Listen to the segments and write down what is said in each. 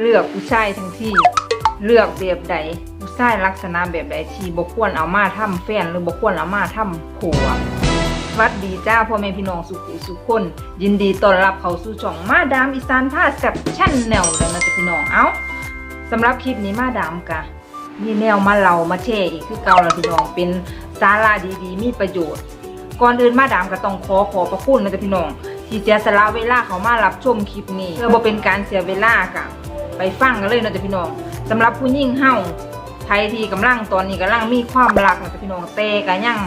เลือกผู้ชายทั้งที่เลือกแบบใดผู้ชายลักษณะแบบใดที่บ่ควรเอามาทำแฟนหรือบ่ควรเอามาทำผัวสวัสดีจ้าพ่อแม่พี่น้องสุขุสุขคน ยินดีต้อนรับเข้าสู่ช่องมาดามอีสานพาแซ่บชั่นแนวแล้วนะจ๊ะพี่น้องเอ้าสำหรับคลิปนี้มาดามกะมีแนวมาเล่ามาแชร์อีกคือเก่าแล้วพี่น้องเป็นสาระดีๆ มีประโยชน์ ก่อนอื่นมาดามก็ต้องขอขอบพระคุณนะจ๊ะพี่น้องที่เสียสละเวลาเขามารับชมคลิปนี้เพื่อบ่เป็นการเสียเวลากะ ไปฟังกันเลยนาะจ๊ะพี่น้องสำหรับผู้หญิงเฮาไทยที่กำลังตอนนี้กำลังมีความรักนะจ๊ะพี่น้องแต่ก็ยัง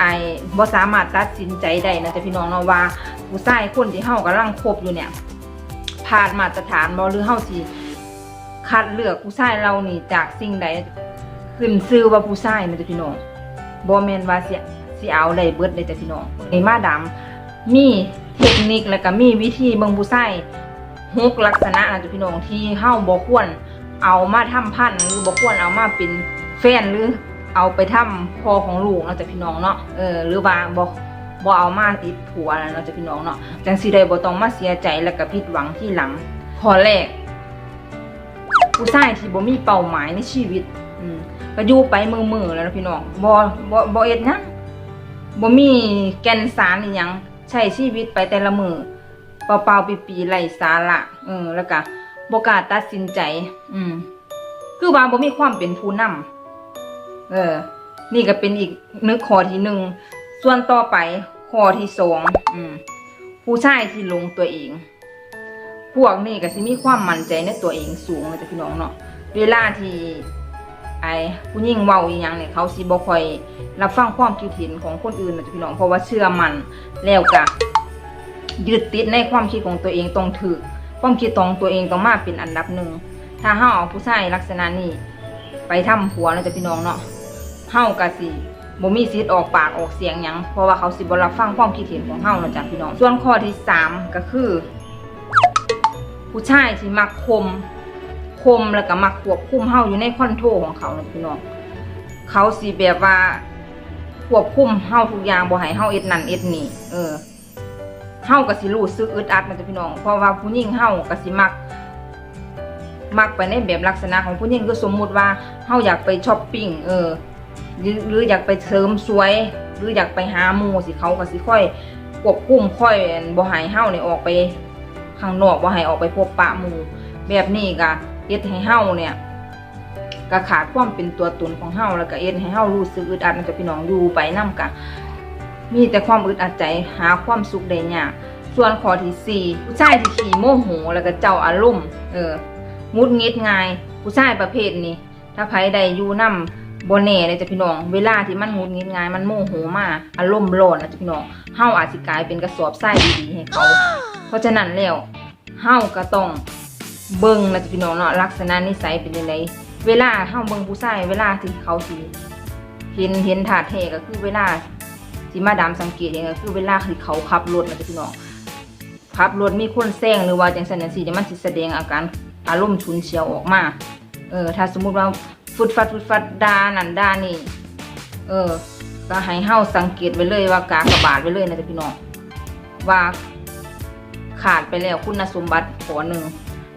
ไอ้บ่สามารถตัดสินใจได้นะจ๊ะพี่น้องเนาะว่าผู้ชายคนที่เฮากำลังคบอยู่เนี่ยผ่านมาตรฐานบ่หรือเฮาสิคัดเลือกผู้ชายเรานี่จากสิ่งใดขึ้นชื่อว่าผู้ชายนะจ๊ะพี่น้องบ่แม่นว่าสิสิเอาได้เบิดเลยจ้ะพี่น้องไอ้มาดามมีเทคนิคแล้วก็มีวิธีเบิ่งผู้ชาย ฮกลักษณะนะจ๊ะพี่น้องที่เฮาบ่ควรเอามาทำพันหรือบ่ควรเอามาเป็นแฟนหรือเอาไปทำพ่อของลูกเนาะจ้ะพี่น้องเนาะเออหรือว่าบ่บ่เอามาติดผัวแล้วเนาะจ้ะพี่น้องเนาะจังสิได้บ่ต้องมาเสียใจแล้วก็ผิดหวังที่หลังข้อแรกผู้ชายที่บ่มีเป้าหมายในชีวิต อืมก็อยู่ไปมือๆแล้วนะพี่น้องบ่บ่บ่เอ็ดหยังบ่มีแกนสารอีหยังใช้ชีวิตไปแต่ละมือ เปล่าๆปีๆไรสาระเออ แล้วก็บกาตัดสินใจ อืม คือว่าบ่มีความเป็นผู้นำเออ นี่ก็เป็นอีกนึกข้อที่หนึ่งส่วนต่อไปข้อที่สองอืม ผู้ชายที่ลงตัวเอง พวกนี่ก็สิมีความมั่นใจในตัวเองสูงเลยจ้ะพี่น้องเนาะเวลาที่ไอ้ผู้หญิงเว้าอีหยังเนี่ยเขาสิบ่ค่อยรับฟังความคิดเห็นของคนอื่นนะจ้ะพี่น้องเพราะว่าเชื่อมันแล้วก็ ยึดติดในความคิดของตัวเองตรงถือความคิดของตัวเองต้องมาเป็นอันดับหนึ่งถ้าเฮาเอาผู้ชายลักษณะนี้ ไปทำผัวนะจ้ะพี่น้องเนาะเฮาก็สิบ่มีสิทธิ์ออกปากออกเสียงหยังเพราะว่าเขาสิบ่รับฟังความคิดเห็นของเฮาเนะจ้ะพี่น้อง ส่วนข้อที่สามก็คือ ผู้ชายที่มักคมคมแล้วก็มักควบคุมเฮาอยู่ในคอนโทรของเขาเนะพี่น้องเขาสิแบบว่าควบคุมเฮาทุกอย่างบ่ให้เฮาเอ็ดนั่นเอ็ดนี่เออ เฮาก็สิรู้สึกอึดอัดนะจ๊ะพี่น้อง เพราะว่าผู้หญิงเฮาก็สิมัก มักไปในแบบลักษณะของผู้หญิงคือสมมุติว่าเฮาอยากไปช้อปปิ้งเออหรืออยากไปเสริมสวย หรืออยากไปหาหมูสิเขาก็สิค่อยควบคุมค่อยบ่ให้เฮานี่ออกไปข้างนอกบ่ให้ออกไปพบปะหมูแบบนี้ก็เอ็ดให้เฮาเนี่ยก็ขาดความเป็นตัวตนของเฮาแล้วก็เอ็ดให้เฮารู้สึกอึดอัดนะจ๊ะพี่น้องอยู่ไปนํกะ มีแต่ความอึดอัดใจหาความสุขได้ยากส่วนข้อที่สี่ผู้ชายที่ขี้โมโหแล้วก็เจ้าอารมณ์เออหงุดงิดง่ายผู้ชายประเภทนี้ ถ้าไผใดอยู่นำบ่แน่เลยจ้ะพี่น้อง เวลาที่มันงุดงิดง่าย มันโมโหมาอารมณ์ร้อนนะจ้ะพี่น้องเฮาอาจสิกลายเป็นกระสอบทรายดีๆให้เขา เพราะฉะนั้นแล้วเฮาก็ต้องเบิ่งนะจ๊ะพี่น้องเนาะลักษณะนิสัยเป็นยังไงเวลาเฮาเบิ่งผู้ชายเวลาที่เขาสิเห็นเห็นถาดแท้ก็คือเวลา ที่มาดามสังเกตเองก็คือเวลาที่เขาขับรถนะจ๊ะพี่น้องขับรถมีคนแซงหรือว่าจังซั่นจังซี่เดี๋ยมันสิแสดงอาการอารมณ์ฉุนเฉียวออกมาเออถ้าสมมุติว่าฟึดฟัดฟึดฟัดดานันดานี่ เออก็ให้เฮาสังเกตไว้เลยว่ากากระบาดไว้เลยนะจ๊ะพี่น้องว่าขาดไปแล้วคุณสมบัติขอหนึ่ง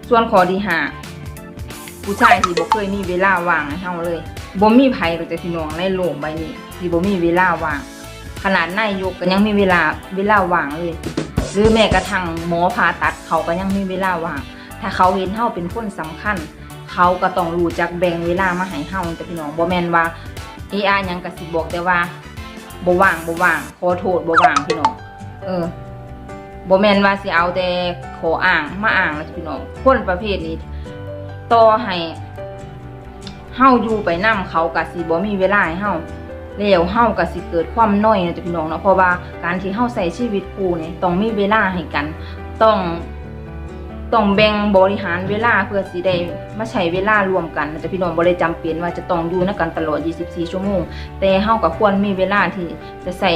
ส่วนขอที่ห้าผู้ชายที่บ่เคยมีเวลาว่างให้เฮาเลยบ่มีไผหรอกจ้ะพี่น้องในโลกใบนี้ที่บ่มีเวลาว่าง ขนาดนายกก็ยังมีเวลาเวลาว่างเลย หรือแม้กระทั่งหมอผ่าตัดเขาก็ยังมีเวลาว่าง ถ้าเขาเห็นเฮาเป็นคนสำคัญ เขาก็ต้องรู้จักแบ่งเวลามาให้เฮาจ้ะพี่น้องบ่แม่นว่า AI หยังก็สิบอกแต่ว่าบ่ว่างบ่ว่างขอโทษบ่ว่างพี่น้องเออบ่แม่นว่าสิเอาแต่ขออ่างมาอ่างนะจ๊ะพี่น้องคนประเภทนี้ต่อให้เฮาอยู่ไปนํเขาก็สิบ่มีเวลาให้เฮา แล้วเฮาก็สิเกิดความน้อยนะจ๊ะพี่น้องเนาะเพราะว่าการที่เฮาใช้ชีวิตคู่เนี่ยต้องมีเวลาให้กัน ต้องต้องแบ่งบริหารเวลาเพื่อสิได้มาใช้เวลารวมกันนะจ๊ะพี่น้องบ่ได้จำเป็นว่าจะต้องอยู่นกันตลอด 24 ชั่วโมง แต่เฮาก็ควรมีเวลาที่จะใส่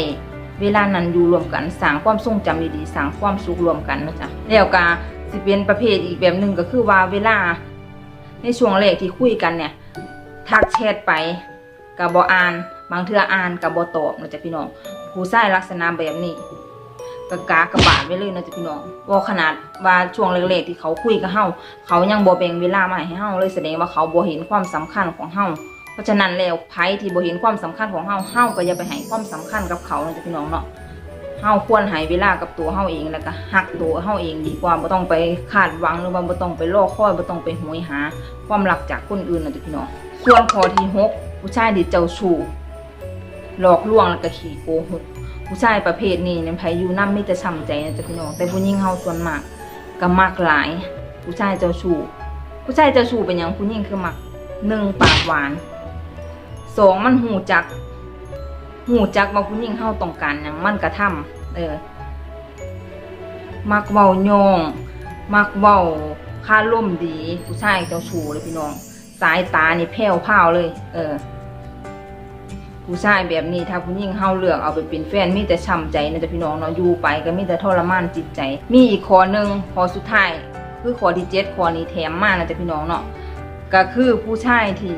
เวลานั้นอยู่รวมกันสร้างความทรงจำดีๆสร้างความสุขรวมกันนะจ๊ะแล้วก็สิเป็นประเภทอีกแบบหนึ่งก็คือว่าเวลา ในช่วงแรกที่คุยกันเนี่ยทักแชทไปกับบออ่าน บางเทื่ออ่านกับบอตอบนะจ๊ะพี่น้องผู้ชายลักษณะแบบนี้กะกากระบาดไว้เลยนะจ๊ะพี่น้องว่าขนาดว่าช่วงแรกๆที่เขาคุยกับเฮาเขายังบ่แบ่งเวลามาให้เฮาเลยแสดงว่าเขาบ่เห็นความสำคัญของเฮาเพราะฉะนั้นแล้วไผที่บ่เห็นความสำคัญของเฮาเฮาก็อย่าไปให้ความสำคัญกับเขานะจ๊ะพี่น้องเนาะเฮาควรให้เวลากับตัวเฮาเองแล้วก็หักตัวเฮาเองดีกว่าบ่ต้องไปคาดหวังหรือว่าบ่ต้องไปรอคอยบ่ต้องไปโหยหา ความรักจากคนอื่นนะจ๊ะพี่น้องส่วนข้อที่หกผู้ชายที่เจ้าชู้ หลอกลวงแล้วก็ขี้โกหกผู้ชายประเภทนี้เนี่ยไผอยู่นำมีแต่ช้ำใจนะจ๊ะพี่น้องแต่ผู้หญิงเฮาส่วนมากก็มักหลาย ผู้ชายเจ้าชู้ผู้ชายเจ้าชู้เป็นหยังผู้หญิงคือมักหนึ่งปากหวานสองมันหูจัก หูจักว่าผู้หญิงเฮาต้องการหยังมันกระทำเออ มักเว้าโยงมักเว้าค่าล่มดี ผู้ชายเจ้าชู้เลยพี่น้อง สายตานี่แผ่วพราวเลย เออ ผู้ชายแบบนี้ถ้าผู้หญิงเฮาเลือกเอาไปเป็นแฟนมีแต่ช้ำใจนะจ๊ะพี่น้องเนาะอยู่ไปก็มีแต่ทรมานจิตใจ มีอีกข้อหนึ่งข้อสุดท้ายคือข้อที่เจ็ดข้อนี้แถมมากนะจ๊ะพี่น้องเนาะก็คือผู้ชายที่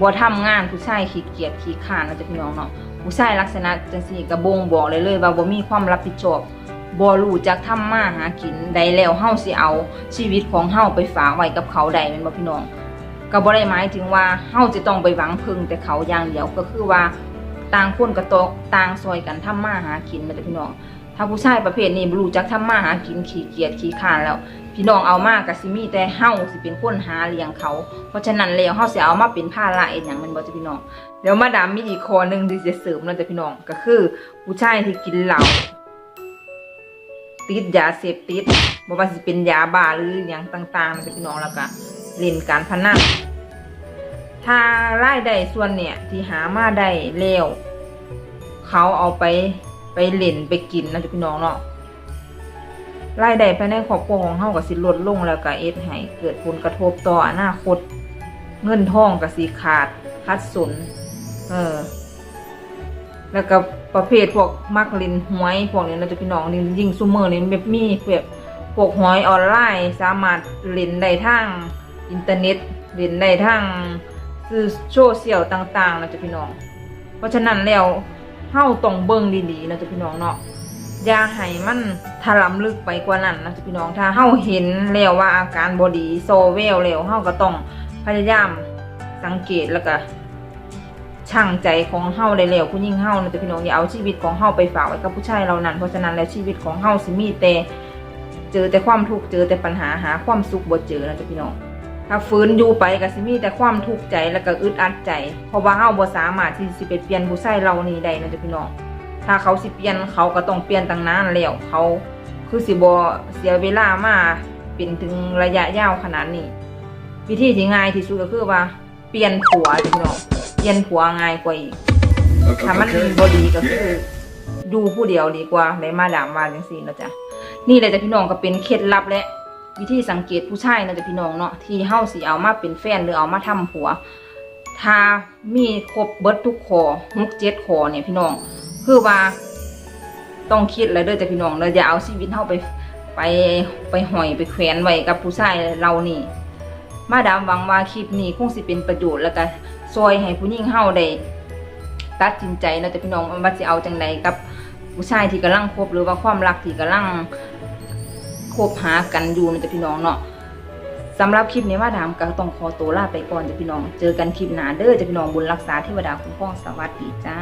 บ่ทำงานผู้ชายขี้เกียจขี้ข้านนะจ๊ะพี่น้องเนาะผู้ชายลักษณะจังซี่ก็บ่งบอกเลยเลยว่าบ่มีความรับผิดชอบบ่รู้จักทำมาหากินใดแล้วเฮาสิเอาชีวิตของเฮาไปฝากไว้กับเขาได้แม่นบ่พี่น้อง ก็บ่ได้หมายถึงว่าเฮาจะต้องไปหวังพึ่งแต่เขาอย่างเดียวก็คือว่าต่างคนก็ตกต่างซอยกันทำมาหากินมาแต่พี่น้อง ถ้าผู้ชายประเภทนี้บ่รู้จักทำมาหากินขี้เกียจขี้ข้านแล้ว พี่น้องเอามาก็สิมีแต่เฮาสิเป็นคนหาเลี้ยงเขา เพราะฉะนั้นแล้วเฮาสิเอามาเป็นภาระเอ็ดหยังมันบ่จะพี่น้องเดี๋ยวมาดามมีอีกข้อหนึ่งที่จะเสริมเนาะจะพี่น้องก็คือ ผู้ชายที่กินเหล้าติดยาเสพติดบ่ว่าสิเป็นยาบ้าหรือหยังต่างๆนะพี่น้องแล้วก็เล่นการพนัน ถ้ารายได้ส่วนเนี่ยที่หามาได้แล้วเขาเอาไปไปเล่นไปกินนะจ๊ะพี่น้องเนาะรายได้ภายในครอบครัวของเฮาก็สิลดลงแล้วก็เอ็ดให้เกิดผลกระทบต่ออนาคต เงินทองก็สิขาดคัดสนเออ แล้วก็ประเภทพวกมักลินหวยพวกนี้นะจ๊ะพี่น้องนี่ยิ่งซุมื้อนี้แบบมีแบบพวกหวยออนไลน์ สามารถเล่นได้ทางอินเทอร์เน็ตเล่นได้ทาง คือโซเชียลต่างๆนะจ๊ะพี่น้อง เพราะฉะนั้นแล้วเฮาต้องเบิ่งดีๆนะจ๊ะพี่น้องเนาะอย่าให้มันถลำลึกไปกว่านั้นนะจ๊ะพี่น้องถ้าเฮาเห็นแล้วว่าอาการบ่ดีโซเวลแล้วเฮาก็ต้องพยายามสังเกตแล้วก็ช่างใจของเฮาได้แล้วผู้หญิงเฮานะจ๊ะพี่น้องอย่าเอาชีวิตของเฮาไปฝากไว้กับผู้ชายเหล่านั้นเพราะฉะนั้นแล้วชีวิตของเฮาสิมีแต่เจอแต่ความทุกข์เจอแต่ปัญหาหาความสุขบ่เจอนะจ๊ะพี่น้อง ถ้าฝืนอยู่ไปก็สิมีแต่ความทุกข์ใจแล้วก็อึดอัดใจ เพราะว่าเฮาบ่สามารถที่สิไปเปลี่ยนผู้ชายเรานี่ได้นะจ๊ะพี่น้อง ถ้าเขาสิเปลี่ยนเขาก็ต้องเปลี่ยนตั้งนานแล้วเขาคือสิบ่เสียเวลามาเป็นถึงระยะยาวขนาดนี้ วิธีที่ง่ายที่สุดก็คือว่าเปลี่ยนผัวจ้ะพี่น้อง เปลี่ยนผัวง่ายกว่าอีกถ้ามัน Okay. บ่ดีก็คือดูผู้เดียวดีกว่าได้มาดามว่าจังซี่นะจ๊ะนี่แหละจ้ะพี่น้องก็เป็นเคล็ดลับและ วิธีสังเกตผู้ชายนะจ๊ะพี่น้องเนาะที่เฮาสิเอามาเป็นแฟนหรือเอามาทำผัว ถ้ามีครบเบิดทุกข้อหกเจ็ดข้อเนี่ยพี่น้องคือว่าต้องคิดแล้วเด้อจ้ะพี่น้องเราอย่าเอาชีวิตเฮาไปไปไปหอยไปแขวนไว้กับผู้ชายเรานี่ มาดามหวังว่าคลิปนี้คงสิเป็นประโยชน์แล้วก็ซอยให้ผู้หญิงเฮาได้ตัดสินใจเนาะแต่พี่น้องว่าสิเอาจังใดกับผู้ชายที่กำลังคบหรือว่าความรักที่กำลัง คบหากันอยู่นะจ๊ะพี่น้องเนาะสำหรับคลิปนี้ว่าดามก็ต้องขอตัวลาไปก่อนจ้ะพี่น้อง เจอกันคลิปหน้าเด้อจ้ะพี่น้องบุญรักษาเทวดาคุ้มครองสวัสดีจ้า